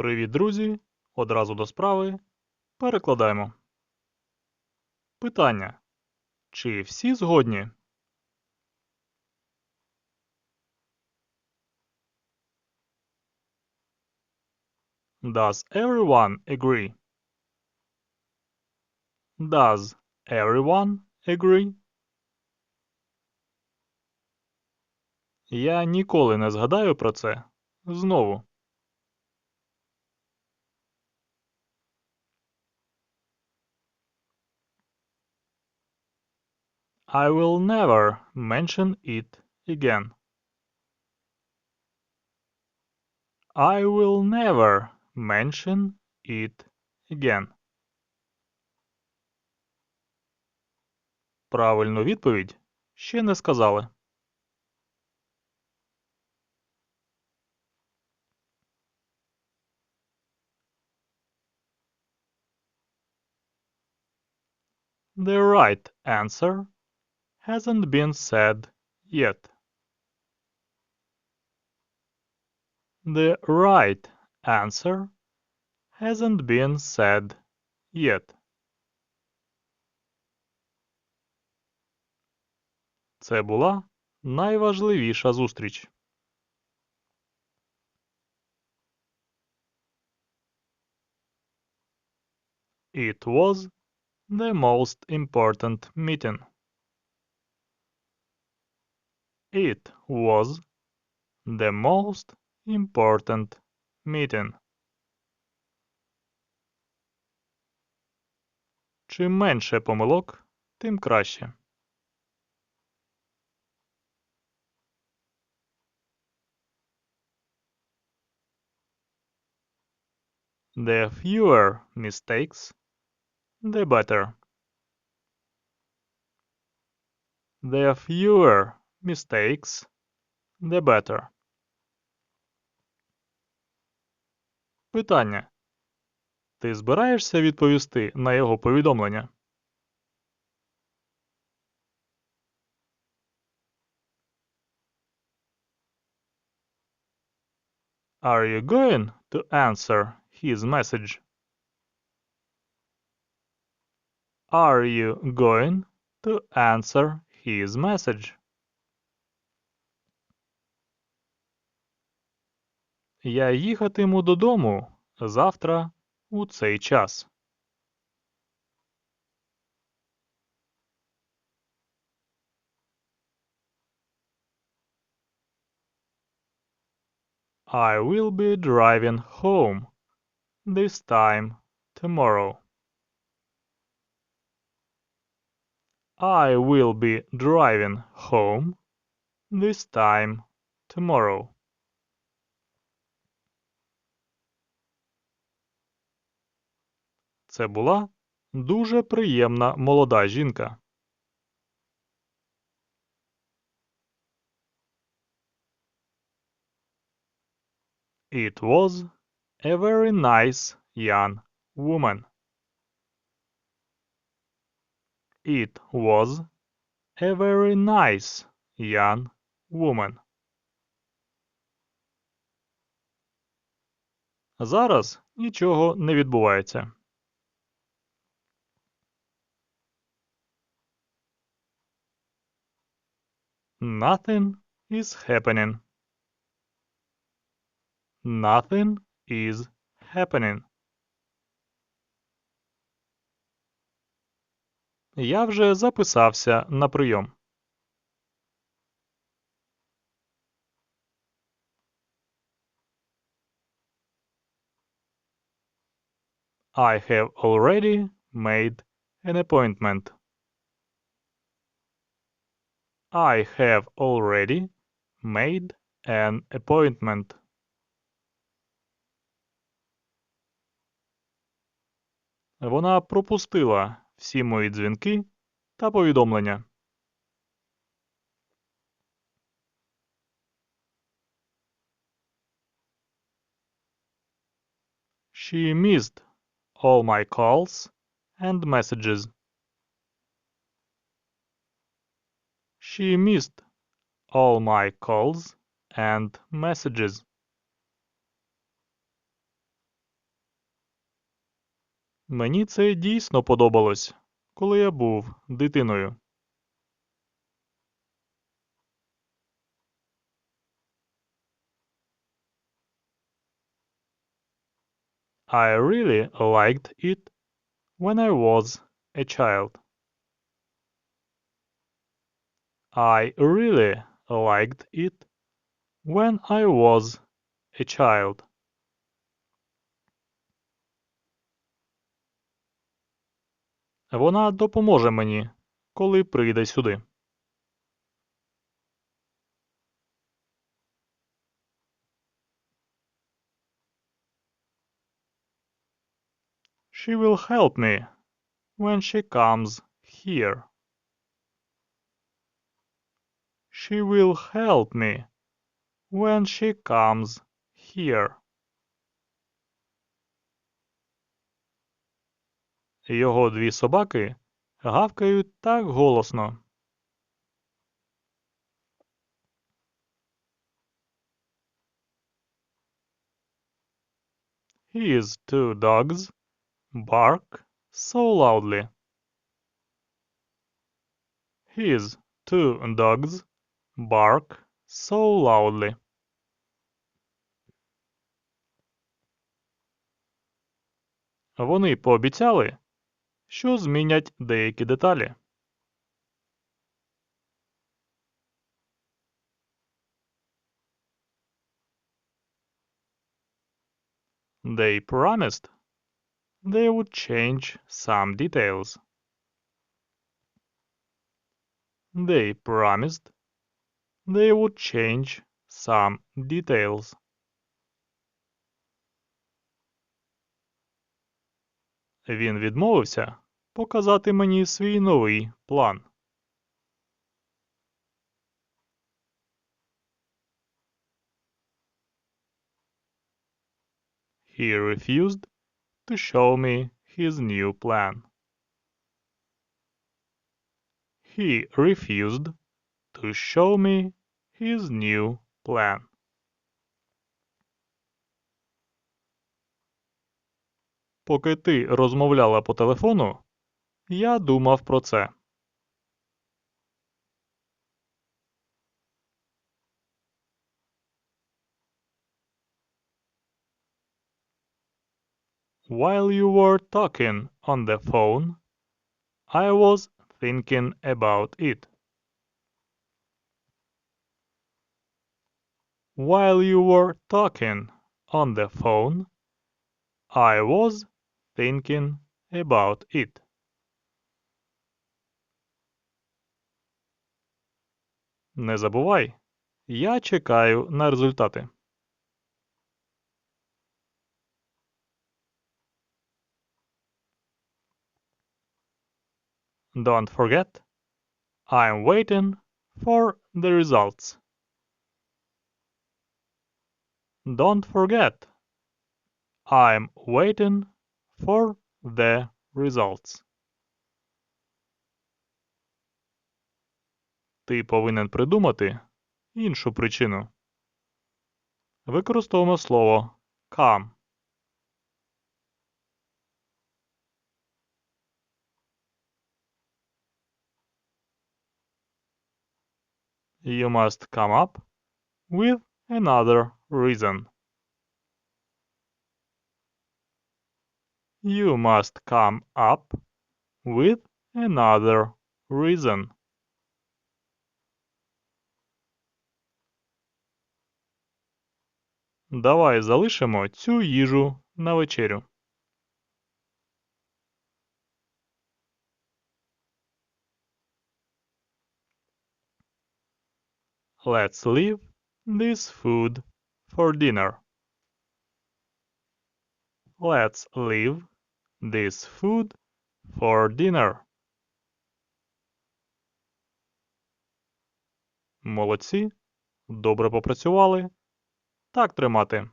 Привіт, друзі! Одразу до справи. Перекладаємо. Питання. Чи всі згодні? Does everyone agree? Does everyone agree? Я ніколи не згадаю про це. Знову. I will never mention it again. I will never mention it again. Правильну відповідь ще не сказали. The right answer hasn't been said yet. The right answer hasn't been said yet. Це була найважливіша зустріч. It was the most important meeting. It was the most important meeting. Чим менше помилок, тим краще. The fewer mistakes, the better. The fewer mistakes, the better. Питання. Ти збираєшся відповісти на його повідомлення? Are you going to answer his message? Are you going to answer his message? Я їхатиму додому завтра у цей час. I will be driving home this time tomorrow. I will be driving home this time tomorrow. Це була дуже приємна молода жінка. It was a very nice young woman. It was a very nice young woman. Зараз нічого не відбувається. Nothing is happening. Nothing is happening. Я вже записався на прийом. I have already made an appointment. I have already made an appointment. Вона пропустила всі мої дзвінки та повідомлення. She missed all my calls and messages. She missed all my calls and messages. Мені це дійсно подобалось, коли я був дитиною. I really liked it when I was a child. I really liked it when I was a child. Вона допоможе мені, коли прийде сюди. She will help me when she comes here. She will help me when she comes here. Його дві собаки гавкають так голосно. His two dogs bark so loudly. His two dogs bark so loudly. Вони пообіцяли, що змінять деякі деталі. They promised they would change some details. They promised they would change some details. Він відмовився показати мені свій новий план. He refused to show me his new plan. He refused to show me his new plan. Поки ти розмовляла по телефону, я думав про це. While you were talking on the phone, I was thinking about it. While you were talking on the phone, I was thinking about it. Не забувай, я чекаю на результати. Don't forget, I'm waiting for the results. Don't forget, I'm waiting for the results. Ти повинен придумати іншу причину. Використовуємо слово come. You must come up with another reason. You must come up with another reason. Давай залишимо цю їжу на вечерю. Let's leave this food for dinner. Let's leave this food for dinner. Молодці. Добре попрацювали. Так тримати.